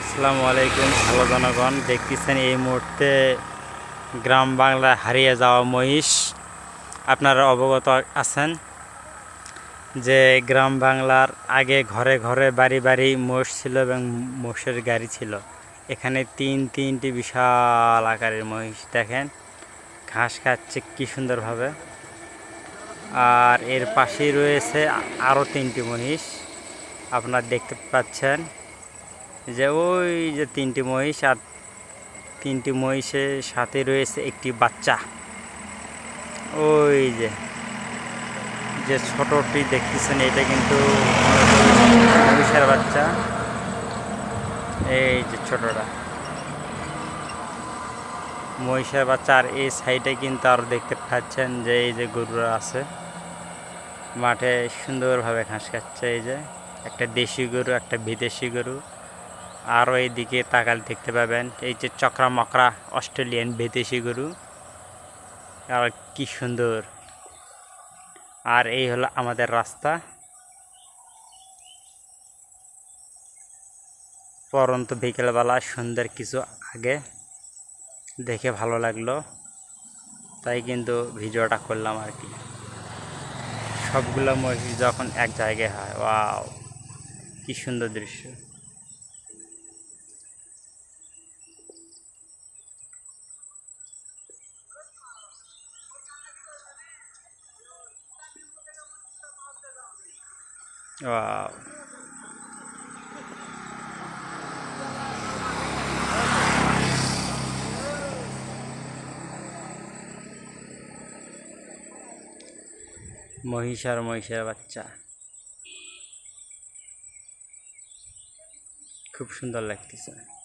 আসসালামু আলাইকুম ভালো জনগণ, দেখতেছেন এই মুহূর্তে গ্রাম বাংলায় হারিয়ে যাওয়া মহিষ। আপনারা অবগত আছেন যে গ্রাম বাংলার আগে ঘরে ঘরে বাড়ি বাড়ি মোষ ছিল এবং মোষের গাড়ি ছিল। এখানে তিন, তিনটি বিশাল আকারের মহিষ দেখেন, ঘাস খাচ্ছে কি সুন্দরভাবে। আর এর পাশেই রয়েছে আরও তিনটি মহিষ, আপনারা দেখতে পাচ্ছেন। যে ওই যে তিনটি মহিষ আর তিনটি মহিষের সাথে রয়েছে একটি বাচ্চা। ওই যে যে ছোটটি দেখতেছেন, এটা কিন্তু মহিষের বাচ্চা। এই যে ছোটটা। মহিষের বাচ্চা, আর এই সাইডে কিন্তু আরও দেখতে পাচ্ছেন যে এই যে গরুরা আছে। মাঠে সুন্দরভাবে ঘাস খাচ্ছে, এই যে। একটা দেশি গরু, একটা বিদেশি গরু। আরও এইদিকে তাকালে দেখতে পাবেন। এই যে চক্রা মকরা অস্ট্রেলিয়ান বিদেশি গরু। আর কি সুন্দর। আর এই হলো আমাদের রাস্তা। পরন্ত বিকেলবেলা সুন্দর কিছু আগে দেখে ভালো লাগল। তাই কিন্তু ভিডিওটা করলাম আর কি। সবগুলো মহিষ যখন এক জায়গায় হয়, ওয়াও, কি সুন্দর দৃশ্য। ওয়াও মহিষ আর মহিষের বাচ্চা। খুব সুন্দর লাগতেছে।